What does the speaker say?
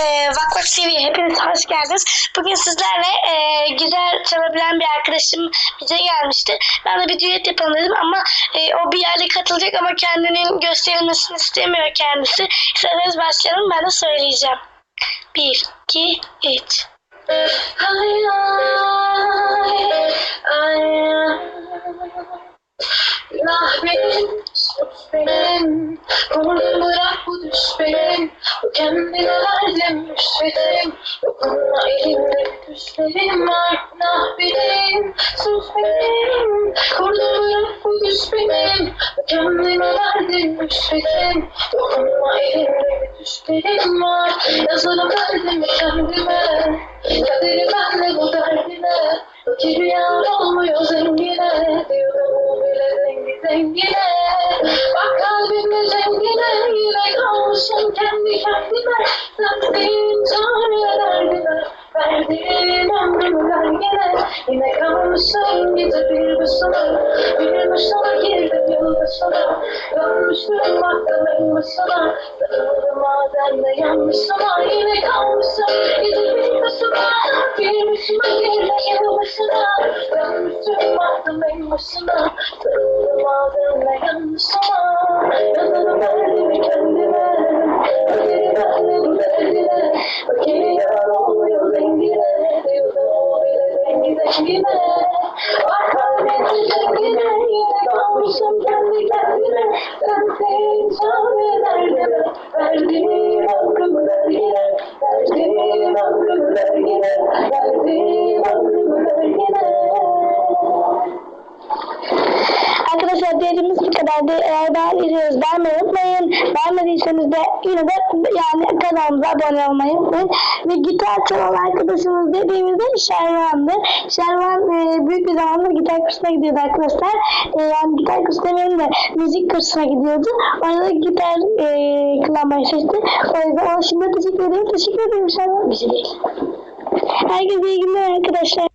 e, Vak Vak TV'ye hepiniz hoş geldiniz. Bugün sizlerle e, güzel çalabilen bir arkadaşım bize gelmişti. Ben de bir düet yapalım dedim ama e, o bir yerde katılacak ama kendinin gösterilmesini istemiyor kendisi. İsterseniz başlayalım ben de söyleyeceğim. Bir, iki, üç. Ay, ay, ay. Kolunu verdim müşvetim Dokunma elimde düşlerim var. Günah benim, suç benim bırak bu düş benim Bu kendine verdim müşvetim Dokunma elimde düşlerim var. Yazarım derdimi kendime Kaderi benle bu derdine. Yar olmuyor zengine Diyorum bile zengi zengine başına Bir başına girdim yıl başına Dönmüştüm baktım en başına Sarıldım madem de yanlışıma Yine bir başına Bir başıma girdim yıl başına Dönmüştüm baktım en Thank you. Kadardı. Eğer beğendiyseniz beğenmeyi unutmayın. Beğenmediyseniz de yine de yani kanalımıza abone olmayı unutmayın. Ve gitar çalan arkadaşımız dediğimizde Şervan'dır. Şervan e, büyük bir zamandır gitar kursuna gidiyordu arkadaşlar. E, yani gitar kursu demeyelim de müzik kursuna gidiyordu. Orada da gitar e, kullanmayı seçti. O yüzden ona şimdi teşekkür ederim. Teşekkür ederim Şervan. Bizi değil. Herkese iyi günler arkadaşlar.